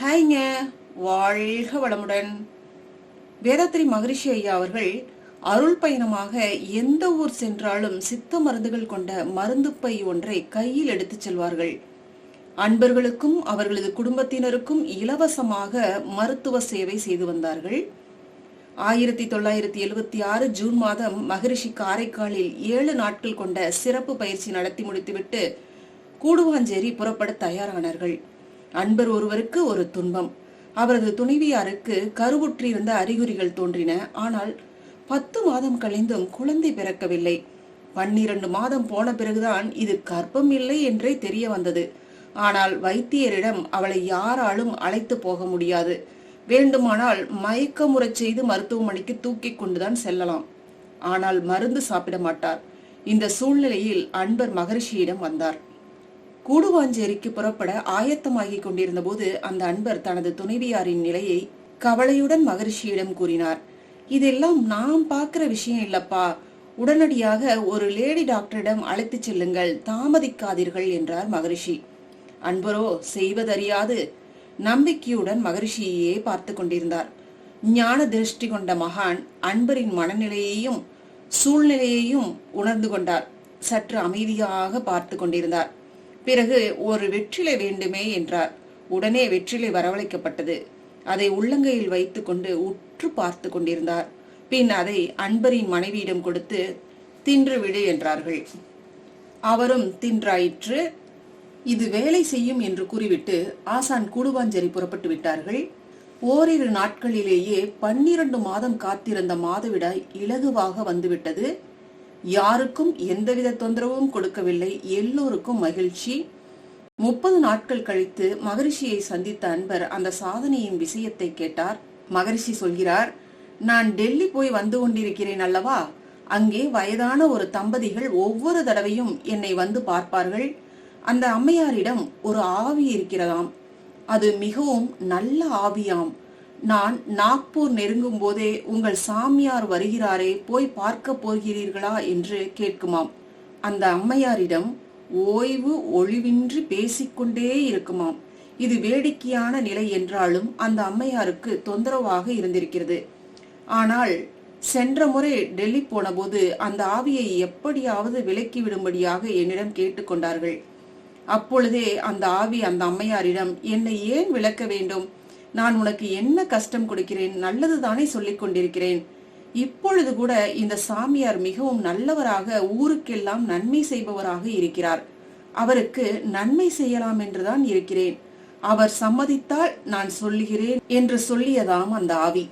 ஹாய்ங்க. வாழ்க வளமுடன். வேதாத்திரி மகரிஷி ஐயா அவர்கள் அருள் பயணமாக எந்த ஊர் சென்றாலும் சித்த மருந்துகள் கொண்ட மருந்து பை ஒன்றை கையில் எடுத்துச் செல்வார்கள். அன்பர்களுக்கும் அவர்களது குடும்பத்தினருக்கும் இலவசமாக மருத்துவ சேவை செய்து வந்தார்கள். ஆயிரத்தி தொள்ளாயிரத்தி எழுபத்தி ஆறு ஜூன் மாதம் மகரிஷி காரைக்காலில் ஏழு நாட்கள் கொண்ட சிறப்பு பயிற்சி நடத்தி முடித்துவிட்டு கூடுவாஞ்சேரி புறப்பட தயாரானார்கள். அன்பர் ஒருவருக்கு ஒரு துன்பம். அவரது துணைவியாருக்கு கருவுற்றிருந்த அறிகுறிகள் தோன்றின. ஆனால் பத்து மாதம் கழிந்தும் குழந்தை பிறக்கவில்லை. பன்னிரண்டு மாதம் போன பிறகுதான் இது கர்ப்பம் இல்லை என்றே தெரிய வந்தது. ஆனால் வைத்தியரிடம் அவளை யாராலும் அழைத்து போக முடியாது. வேண்டுமானால் மயக்கமுறச் செய்து மருத்துவமனைக்கு தூக்கிக் கொண்டுதான் செல்லலாம். ஆனால் மருந்து சாப்பிட மாட்டார். இந்த சூழ்நிலையில் அன்பர் மகரிஷியிடம் வந்தார். கூடுவாஞ்சேரிக்கு புறப்பட ஆயத்தமாகிக் கொண்டிருந்த போது அந்த அன்பர் தனது துணைவியாரின் நிலையை கவலையுடன் மகரிஷியிடம் கூறினார். இதெல்லாம் நாம் பார்க்கிற விஷயம் இல்லப்பா. உடனடியாக ஒரு லேடி டாக்டரிடம் அழைத்துச் செல்லுங்கள். தாமதிக்காதீர்கள் என்றார் மகரிஷி. அன்பரோ செய்வதறியாது. நம்பிக்கையுடன் மகரிஷியையே பார்த்து கொண்டிருந்தார். ஞான திருஷ்டி கொண்ட மகான் அன்பரின் மனநிலையையும் சூழ்நிலையையும் உணர்ந்து கொண்டார். சற்று அமைதியாக பார்த்து கொண்டிருந்தார். பிறகு ஒரு வெற்றிலை வேண்டுமே என்றார். உடனே வெற்றிலை வரவழைக்கப்பட்டது. அதை உள்ளங்கையில் வைத்துக்கொண்டு உற்று பார்த்து கொண்டிருந்தார். பின் அதை அன்பரின் மனைவியிடம் கொடுத்து தின்று விடு என்றார்கள். அவரும் தின்றாயிற்று இது வேலை செய்யும் என்று கூறிவிட்டு ஆசான் கூடுவாஞ்சேரி புறப்பட்டு விட்டார்கள். ஓரிரு நாட்களிலேயே பன்னிரண்டு மாதம் காத்திருந்த மாதவிடாய் இலகுவாக வந்துவிட்டது. யாருக்கும் எந்தவித தொந்தரவும் கொடுக்கவில்லை. எல்லோருக்கும் மகிழ்ச்சி. முப்பது நாட்கள் கழித்து மகரிஷியை சந்தித்த அன்பர் அந்த சாதனையின் விஷயத்தை கேட்டார். மகரிஷி சொல்கிறார் நான் டெல்லி போய் வந்து கொண்டிருக்கிறேன் அல்லவா? அங்கே வயதான ஒரு தம்பதிகள் ஒவ்வொரு தடவையும் என்னை வந்து பார்ப்பார்கள். அந்த அம்மையாரிடம் ஒரு ஆவி இருக்கிறதாம். அது மிகவும் நல்ல ஆவியாம். நான் நாக்பூர் நெருங்கும் போதே உங்கள் சாமியார் வருகிறாரே போய் பார்க்க போகிறீர்களா என்று கேட்குமாம். அந்த அம்மையாரிடம் ஓய்வு ஒளிவின்றி பேசிக்கொண்டே இருக்குமாம். இது வேடிக்கையான நிலை என்றாலும் அந்த அம்மையாருக்கு தொந்தரவாக இருந்திருக்கிறது. ஆனால் சென்ற முறை டெல்லி போனபோது அந்த ஆவியை எப்படியாவது விலக்கிவிடும்படியாக என்னிடம் கேட்டுக்கொண்டார்கள். அப்பொழுதே அந்த ஆவி அந்த அம்மையாரிடம் என்னை ஏன் விளக்க வேண்டும்? நான் உனக்கு என்ன கஷ்டம் கொடுக்கிறேன்? நல்லது தானே சொல்லிக் கொண்டிருக்கிறேன். இப்பொழுது கூட இந்த சாமியார் மிகவும் நல்லவராக ஊருக்கெல்லாம் நன்மை செய்பவராக இருக்கிறார். அவருக்கு நன்மை செய்யலாம் என்றுதான் இருக்கிறேன். அவர் சம்மதித்தால் நான் சொல்லுகிறேன் என்று சொல்லியதாம் அந்த ஆவி.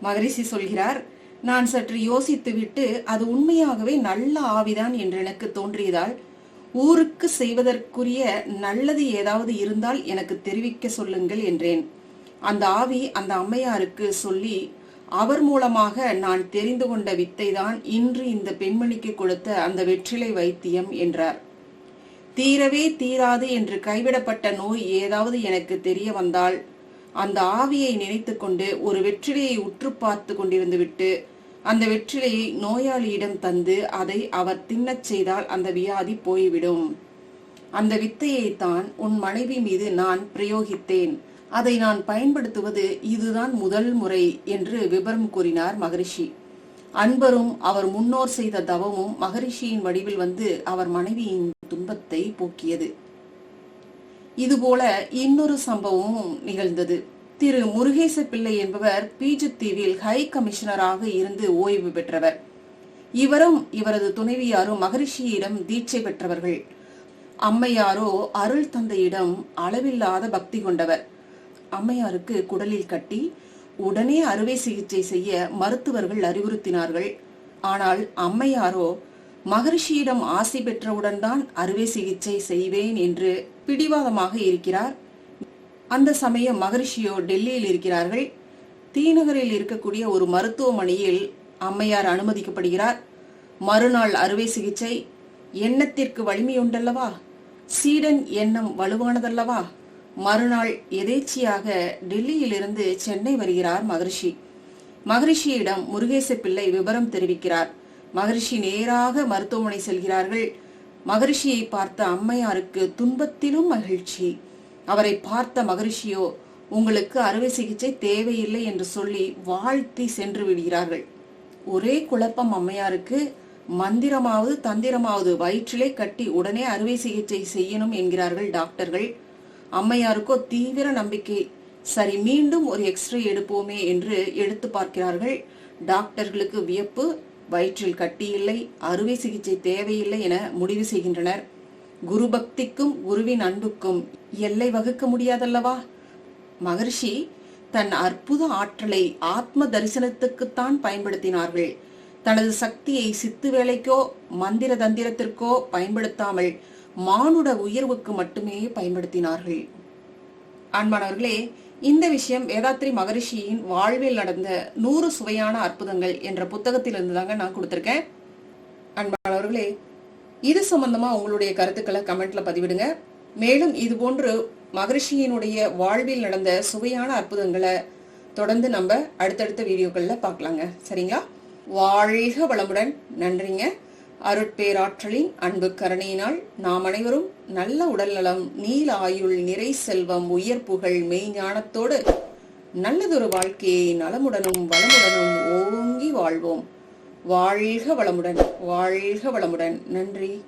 மகரிஷி சொல்கிறார் நான் சற்று யோசித்துவிட்டு அது உண்மையாகவே நல்ல ஆவிதான் என்று எனக்கு தோன்றியதால் ஊருக்கு செய்வதற்குரிய நல்லது ஏதாவது இருந்தால் எனக்கு தெரிவிக்க சொல்லுங்கள் என்றேன். அந்த ஆவி அந்த அம்மையாருக்கு சொல்லி அவர் மூலமாக நான் தெரிந்து கொண்ட வித்தைதான் இன்று இந்த பெண்மணிக்கு கொடுத்த அந்த வெற்றிலை வைத்தியம் என்றார். தீரவே தீராது என்று கைவிடப்பட்ட நோய் ஏதாவது எனக்கு தெரிய வந்தால் அந்த ஆவியை நினைத்து கொண்டு ஒரு வெற்றிலையை உற்று பார்த்து கொண்டிருந்து விட்டு அந்த வெற்றிலையை நோயாளியிடம் தந்து அதை அவர் தின்னச் செய்தால் அந்த வியாதி போய்விடும். அந்த வித்தையை தான் உன் மனைவி மீது நான் பிரயோகித்தேன். அதை நான் பயன்படுத்துவது இதுதான் முதல் முறை என்று விபரம் கூறினார் மகரிஷி. அன்பரும் அவர் முன்னோர் செய்த தவமும் மகரிஷியின் வடிவில் வந்து அவர் மனைவியின் துன்பத்தை போக்கியது. இதுபோல இன்னொரு சம்பவமும் நிகழ்ந்தது. திரு. முருகேச பிள்ளை என்பவர் பீஜத்தீவில் ஹை கமிஷனராக இருந்து ஓய்வு பெற்றவர். இவரும் இவரது துணைவியாரும் மகரிஷியிடம் தீட்சை பெற்றவர்கள். அம்மையாரோ அருள் தந்தையிடம் அளவில்லாத பக்தி கொண்டவர். அம்மையாருக்கு குடலில் கட்டி உடனே அறுவை சிகிச்சை செய்ய மருத்துவர்கள் அறிவுறுத்தினார்கள். ஆனால் அம்மையாரோ மகரிஷியிடம் ஆசை பெற்றவுடன் தான் அறுவை சிகிச்சை செய்வேன் என்று பிடிவாதமாக இருக்கிறார். அந்த சமயம் மகரிஷியோ டெல்லியில் இருக்கிறார்கள். தீநகரில் இருக்கக்கூடிய ஒரு மருத்துவமனையில் அம்மையார் அனுமதிக்கப்படுகிறார். மறுநாள் அறுவை சிகிச்சை எண்ணத்திற்கு வலிமையுண்டல்லவா? சீடன் எண்ணம் வலுவானதல்லவா? மறுநாள் எதேச்சியாக டெல்லியிலிருந்து சென்னை வருகிறார் மகரிஷி. மகரிஷியிடம் முருகேச பிள்ளை விவரம் தெரிவிக்கிறார். மகரிஷி நேராக மருத்துவமனை செல்கிறார்கள். மகரிஷியை பார்த்த அம்மையாருக்கு துன்பத்திலும் மகிழ்ச்சி. அவரை பார்த்த மகரிஷியோ உங்களுக்கு அறுவை சிகிச்சை தேவையில்லை என்று சொல்லி வாழ்த்தி சென்று விடுகிறார்கள். ஒரே குழப்பம் அம்மையாருக்கு மந்திரமாவது தந்திரமாவது வயிற்றிலே கட்டி உடனே அறுவை சிகிச்சை செய்யணும் என்கிறார்கள் டாக்டர்கள். அம்மையாருக்கோ தீவிர நம்பிக்கை. சரி மீண்டும் ஒரு எக்ஸ்ரே எடுப்போமே என்று எடுத்து பார்க்கிறார்கள். டாக்டர்களுக்கு வியப்பு வயிற்றில் கட்டி இல்லை அறுவை சிகிச்சை தேவையில்லை என முடிவு செய்கின்றனர். குரு பக்திக்கும் குருவின் அன்புக்கும் எல்லை வகுக்க முடியாதல்லவா? மகர்ஷி தன் அற்புத ஆற்றலை ஆத்ம தரிசனத்துக்குத்தான் பயன்படுத்தினார்கள். தனது சக்தியை சித்து வேலைக்கோ மந்திர தந்திரத்திற்கோ பயன்படுத்தாமல் மானுட உயர்வுக்கு மட்டுமே பயன்படுத்தினார்கள். அன்பானவர்களே இந்த விஷயம் வேதாத்ரி மகரிஷியின் வாழ்வில் நடந்த நூறு சுவையான அற்புதங்கள் என்ற புத்தகத்திலிருந்து தாங்க நான் கொடுத்துருக்கேன். அன்பானவர்களே இது சம்பந்தமா உங்களுடைய கருத்துக்களை கமெண்ட்ல பதிவிடுங்க. மேலும் இது போன்று மகரிஷியினுடைய வாழ்வில் நடந்த சுவையான அற்புதங்களை தொடர்ந்து நம்ம அடுத்தடுத்த வீடியோக்கள்ல பார்க்கலாங்க. சரிங்களா? வாழ்க வளமுடன். நன்றிங்க. அருட்பேராற்றலின் அன்பு கருணையினால் நாம் அனைவரும் நல்ல உடல்நலம் நீல ஆயுள் நிறை செல்வம் உயர் புகழ் மெய்ஞானத்தோடு நல்லதொரு வாழ்க்கையை நலமுடனும் வளமுடனும் ஓங்கி வாழ்வோம். வாழ்க வளமுடன் வாழ்க வளமுடன். நன்றி.